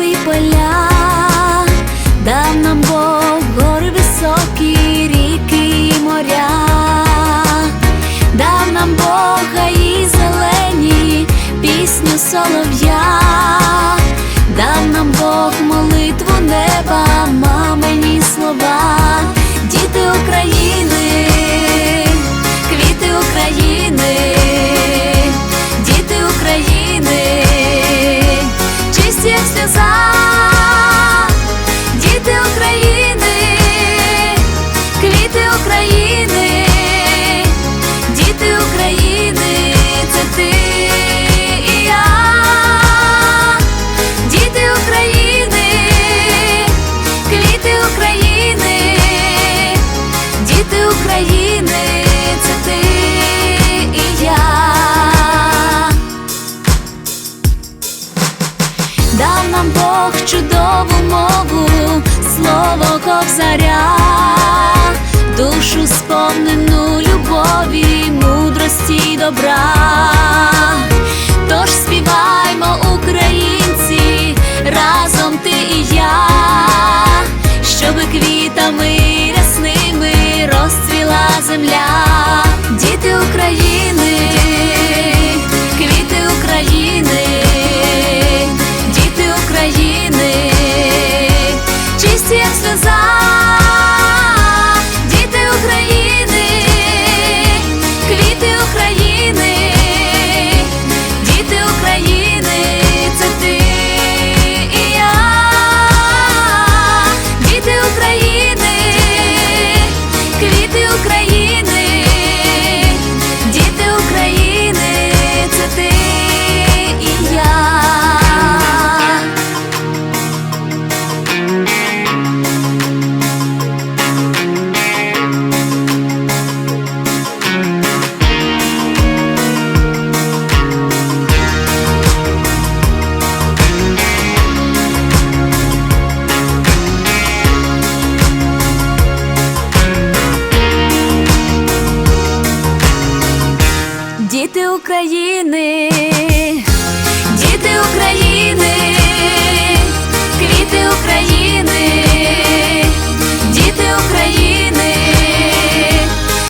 степи й поля, дав нам Бог гори високі, ріки і моря, дав нам Бога і зелені, пісню солов'я. чудову мову, слово ковзаря, душу сповнену любові, мудрості й добра. України, діти України.